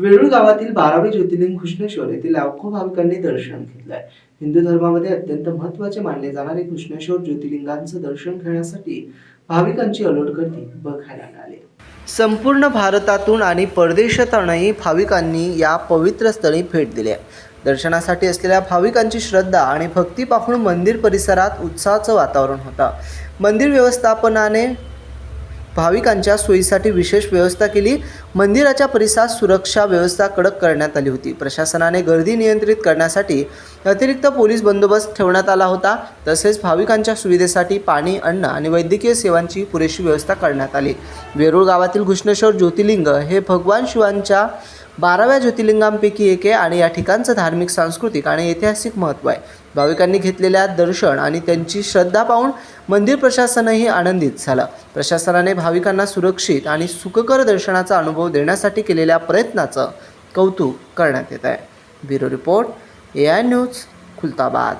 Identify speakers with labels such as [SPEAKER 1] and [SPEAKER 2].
[SPEAKER 1] वेरूळ गावातील बारावे ज्योतिर्लिंग घृष्णेश्वर येथील लाखो भाविकांनी दर्शन घेतलंय. हिंदू धर्मामध्ये अत्यंत महत्त्वाचे मानले जाणारे घृष्णेश्वर ज्योतिर्लिंगांचं दर्शन घेण्यासाठी भाविकांची अलोट गर्दी बघायला मिळाली. संपूर्ण भारतातून आणि परदेशातूनही भाविकांनी या पवित्र स्थळी भेट दिली आहे. दर्शनासाठी असलेल्या भाविकांची श्रद्धा आणि भक्ती पाहून मंदिर परिसरात उत्साहाचं वातावरण होतं. मंदिर व्यवस्थापनाने भाविकांच्या सोयीसाठी विशेष व्यवस्था केली. मंदिराच्या परिसरात सुरक्षा व्यवस्था कडक करण्यात आली होती. प्रशासनाने गर्दी नियंत्रित करण्यासाठी अतिरिक्त पोलीस बंदोबस्त ठेवण्यात आला होता. तसेच भाविकांच्या सुविधेसाठी पाणी अन्न आणि वैद्यकीय सेवांची पुरेशी व्यवस्था करण्यात आली. वेरूळ गावातील घृष्णेश्वर ज्योतिर्लिंग हे भगवान शिवांच्या बाराव्या ज्योतिर्लिंगांपैकी एक आहे आणि या ठिकाणचं धार्मिक सांस्कृतिक आणि ऐतिहासिक महत्त्व आहे. भाविकांनी घेतलेल्या दर्शन आणि त्यांची श्रद्धा पाहून मंदिर प्रशासनही आनंदित झालं. प्रशासनाने भाविकांना सुरक्षित आणि सुखकर दर्शनाचा अनुभव देण्यासाठी केलेल्या प्रयत्नाचं कौतुक करण्यात येत आहे. Bureau report هي نوت كل طابعات